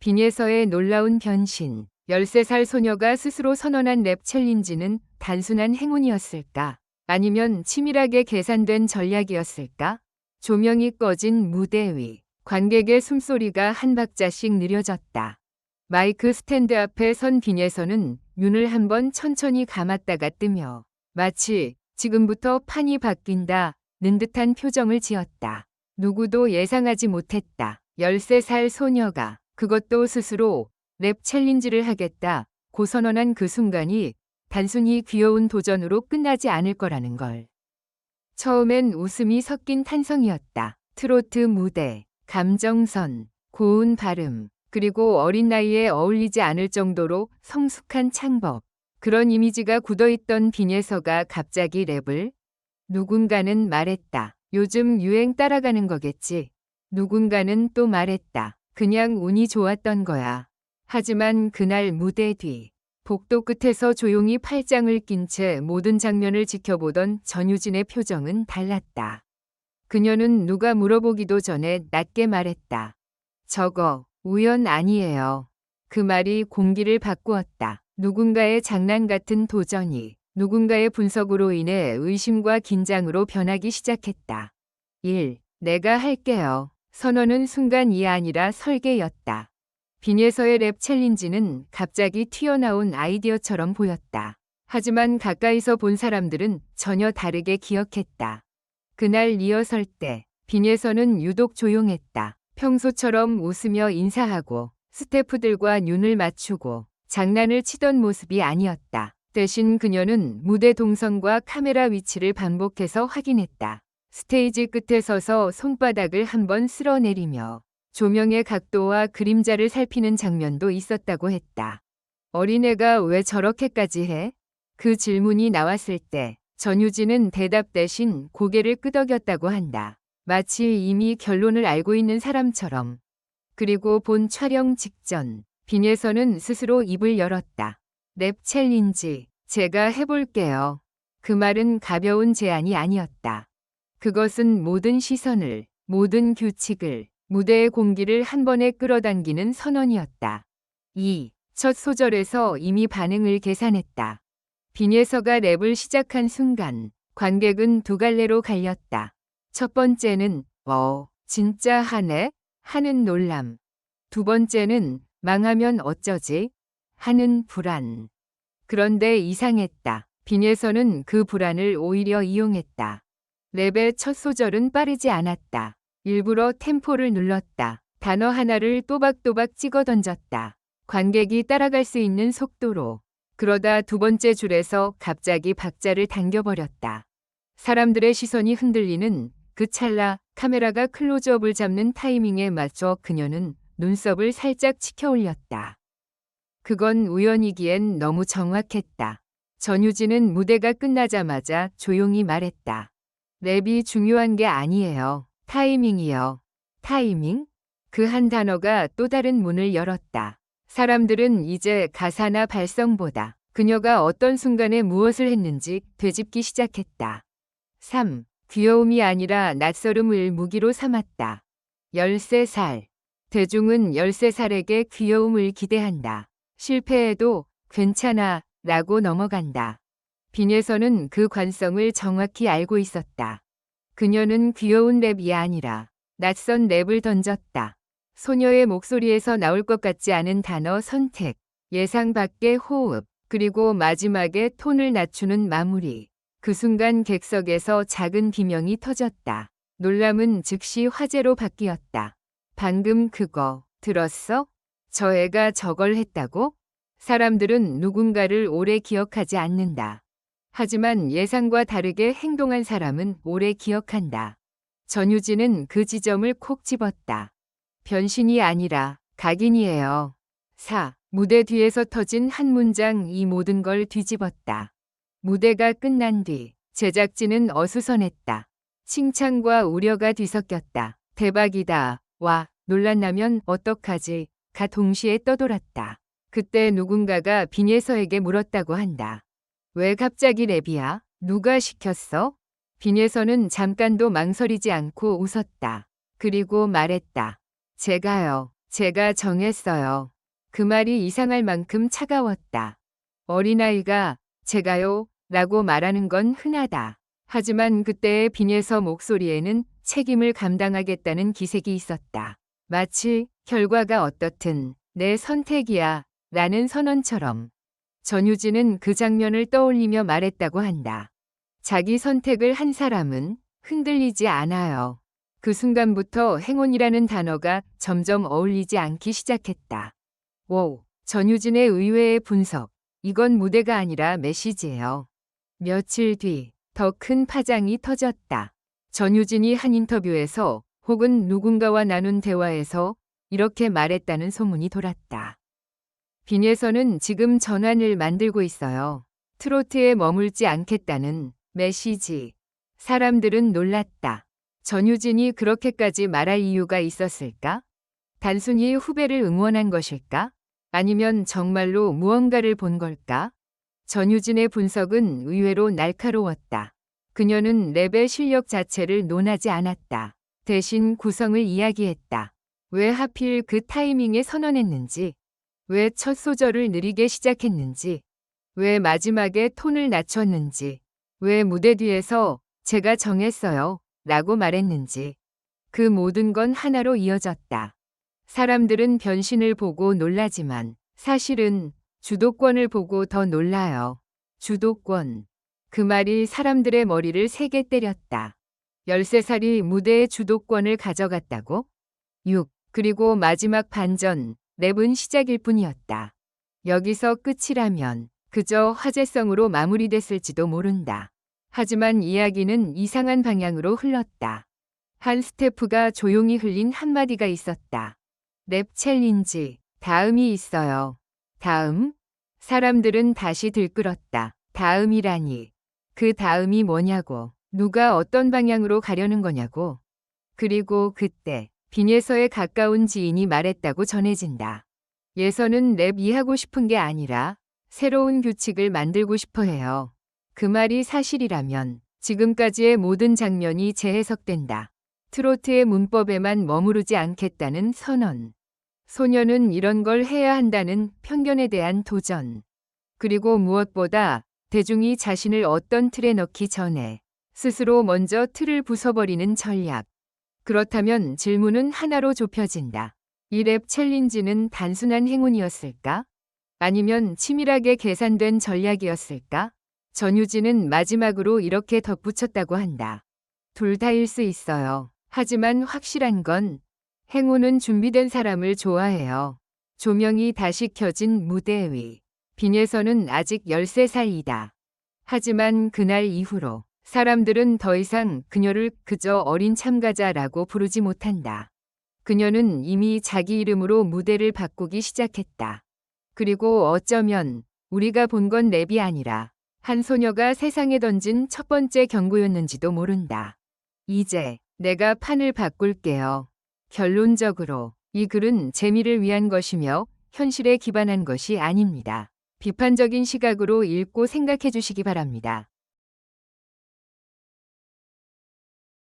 빈예서의 놀라운 변신. 13살 소녀가 스스로 선언한 랩 챌린지는 단순한 행운이었을까? 아니면 치밀하게 계산된 전략이었을까? 조명이 꺼진 무대 위. 관객의 숨소리가 한 박자씩 느려졌다. 마이크 스탠드 앞에 선 빈예서는 눈을 한번 천천히 감았다가 뜨며 마치 지금부터 판이 바뀐다 는 듯한 표정을 지었다. 누구도 예상하지 못했다. 13살 소녀가 그것도 스스로 랩 챌린지를 하겠다 고 선언한 그 순간이 단순히 귀여운 도전으로 끝나지 않을 거라는 걸. 처음엔 웃음이 섞인 탄성이었다. 트로트 무대, 감정선, 고운 발음, 그리고 어린 나이에 어울리지 않을 정도로 성숙한 창법. 그런 이미지가 굳어있던 빈예서가 갑자기 랩을 누군가는 말했다. 요즘 유행 따라가는 거겠지. 누군가는 또 말했다. 그냥 운이 좋았던 거야. 하지만 그날 무대 뒤 복도 끝에서 조용히 팔짱을 낀 채 모든 장면을 지켜보던 전유진의 표정은 달랐다. 그녀는 누가 물어보기도 전에 낮게 말했다. 저거 우연 아니에요. 그 말이 공기를 바꾸었다. 누군가의 장난 같은 도전이 누군가의 분석으로 인해 의심과 긴장으로 변하기 시작했다. 1. 내가 할게요. 선언은 순간이 아니라 설계였다. 빈예서의 랩 챌린지는 갑자기 튀어나온 아이디어처럼 보였다. 하지만 가까이서 본 사람들은 전혀 다르게 기억했다. 그날 리허설 때 빈예서는 유독 조용했다. 평소처럼 웃으며 인사하고 스태프들과 눈을 맞추고 장난을 치던 모습이 아니었다. 대신 그녀는 무대 동선과 카메라 위치를 반복해서 확인했다. 스테이지 끝에 서서 손바닥을 한번 쓸어내리며 조명의 각도와 그림자를 살피는 장면도 있었다고 했다. 어린애가 왜 저렇게까지 해? 그 질문이 나왔을 때 전유진은 대답 대신 고개를 끄덕였다고 한다. 마치 이미 결론을 알고 있는 사람처럼. 그리고 본 촬영 직전 빈에서는 스스로 입을 열었다. 랩 챌린지 제가 해볼게요. 그 말은 가벼운 제안이 아니었다. 그것은 모든 시선을, 모든 규칙을, 무대의 공기를 한 번에 끌어당기는 선언이었다. 2. 첫 소절에서 이미 반응을 계산했다. 빈예서가 랩을 시작한 순간 관객은 두 갈래로 갈렸다. 첫 번째는 어, 진짜 하네? 하는 놀람. 두 번째는 망하면 어쩌지? 하는 불안. 그런데 이상했다. 빈예서는 그 불안을 오히려 이용했다. 랩의 첫 소절은 빠르지 않았다. 일부러 템포를 눌렀다. 단어 하나를 또박또박 찍어 던졌다. 관객이 따라갈 수 있는 속도로. 그러다 두 번째 줄에서 갑자기 박자를 당겨버렸다. 사람들의 시선이 흔들리는 그 찰나 카메라가 클로즈업을 잡는 타이밍에 맞춰 그녀는 눈썹을 살짝 치켜 올렸다. 그건 우연이기엔 너무 정확했다. 전유진은 무대가 끝나자마자 조용히 말했다. 랩이 중요한 게 아니에요. 타이밍이요. 타이밍? 그 한 단어가 또 다른 문을 열었다. 사람들은 이제 가사나 발성보다 그녀가 어떤 순간에 무엇을 했는지 되짚기 시작했다. 3. 귀여움이 아니라 낯설음을 무기로 삼았다. 13살. 대중은 13살에게 귀여움을 기대한다. 실패해도 괜찮아 라고 넘어간다. 빈에서는 그 관성을 정확히 알고 있었다. 그녀는 귀여운 랩이 아니라 낯선 랩을 던졌다. 소녀의 목소리에서 나올 것 같지 않은 단어 선택, 예상 밖의 호흡, 그리고 마지막에 톤을 낮추는 마무리. 그 순간 객석에서 작은 비명이 터졌다. 놀람은 즉시 화제로 바뀌었다. 방금 그거 들었어? 저 애가 저걸 했다고? 사람들은 누군가를 오래 기억하지 않는다. 하지만 예상과 다르게 행동한 사람은 오래 기억한다. 전유진은 그 지점을 콕 집었다. 변신이 아니라 각인이에요. 4. 무대 뒤에서 터진 한 문장 이 모든 걸 뒤집었다. 무대가 끝난 뒤 제작진은 어수선했다. 칭찬과 우려가 뒤섞였다. 대박이다. 와, 놀란다면 어떡하지? 가 동시에 떠돌았다. 그때 누군가가 빈예서에게 물었다고 한다. 왜 갑자기 랩이야? 누가 시켰어? 빈예서는 잠깐도 망설이지 않고 웃었다. 그리고 말했다. 제가요. 제가 정했어요. 그 말이 이상할 만큼 차가웠다. 어린아이가 제가요 라고 말하는 건 흔하다. 하지만 그때의 빈예서 목소리에는 책임을 감당하겠다는 기색이 있었다. 마치 결과가 어떻든 내 선택이야 라는 선언처럼 전유진은 그 장면을 떠올리며 말했다고 한다. 자기 선택을 한 사람은 흔들리지 않아요. 그 순간부터 행운이라는 단어가 점점 어울리지 않기 시작했다. 오, 전유진의 의외의 분석. 이건 무대가 아니라 메시지예요. 며칠 뒤 더 큰 파장이 터졌다. 전유진이 한 인터뷰에서 혹은 누군가와 나눈 대화에서 이렇게 말했다는 소문이 돌았다. 빈에서는 지금 전환을 만들고 있어요. 트로트에 머물지 않겠다는 메시지. 사람들은 놀랐다. 전유진이 그렇게까지 말할 이유가 있었을까? 단순히 후배를 응원한 것일까? 아니면 정말로 무언가를 본 걸까? 전유진의 분석은 의외로 날카로웠다. 그녀는 랩의 실력 자체를 논하지 않았다. 대신 구성을 이야기했다. 왜 하필 그 타이밍에 선언했는지, 왜 첫 소절을 느리게 시작했는지, 왜 마지막에 톤을 낮췄는지, 왜 무대 뒤에서 제가 정했어요 라고 말했는지. 그 모든 건 하나로 이어졌다. 사람들은 변신을 보고 놀라지만 사실은 주도권을 보고 더 놀라요. 주도권. 그 말이 사람들의 머리를 세게 때렸다. 13살이 무대의 주도권을 가져갔다고? 6. 그리고 마지막 반전, 랩은 시작일 뿐이었다. 여기서 끝이라면 그저 화제성으로 마무리됐을지도 모른다. 하지만 이야기는 이상한 방향으로 흘렀다. 한 스태프가 조용히 흘린 한마디가 있었다. 랩 챌린지, 다음이 있어요. 다음? 사람들은 다시 들끓었다. 다음이라니. 그 다음이 뭐냐고. 누가 어떤 방향으로 가려는 거냐고. 그리고 그때 빈예서에 가까운 지인이 말했다고 전해진다. 예서는 랩 이 하고 싶은 게 아니라 새로운 규칙을 만들고 싶어 해요. 그 말이 사실이라면 지금까지의 모든 장면이 재해석된다. 트로트의 문법에만 머무르지 않겠다는 선언. 소녀는 이런 걸 해야 한다는 편견에 대한 도전. 그리고 무엇보다 대중이 자신을 어떤 틀에 넣기 전에 스스로 먼저 틀을 부숴버리는 전략. 그렇다면 질문은 하나로 좁혀진다. 이 랩 챌린지는 단순한 행운이었을까? 아니면 치밀하게 계산된 전략이었을까? 전유진은 마지막으로 이렇게 덧붙였다고 한다. 둘 다일 수 있어요. 하지만 확실한 건 행운은 준비된 사람을 좋아해요. 조명이 다시 켜진 무대 위. 빈에서는 아직 13살이다. 하지만 그날 이후로 사람들은 더 이상 그녀를 그저 어린 참가자라고 부르지 못한다. 그녀는 이미 자기 이름으로 무대를 바꾸기 시작했다. 그리고 어쩌면 우리가 본 건 랩이 아니라 한 소녀가 세상에 던진 첫 번째 경고였는지도 모른다. 이제 내가 판을 바꿀게요. 결론적으로 이 글은 재미를 위한 것이며 현실에 기반한 것이 아닙니다. 비판적인 시각으로 읽고 생각해 주시기 바랍니다.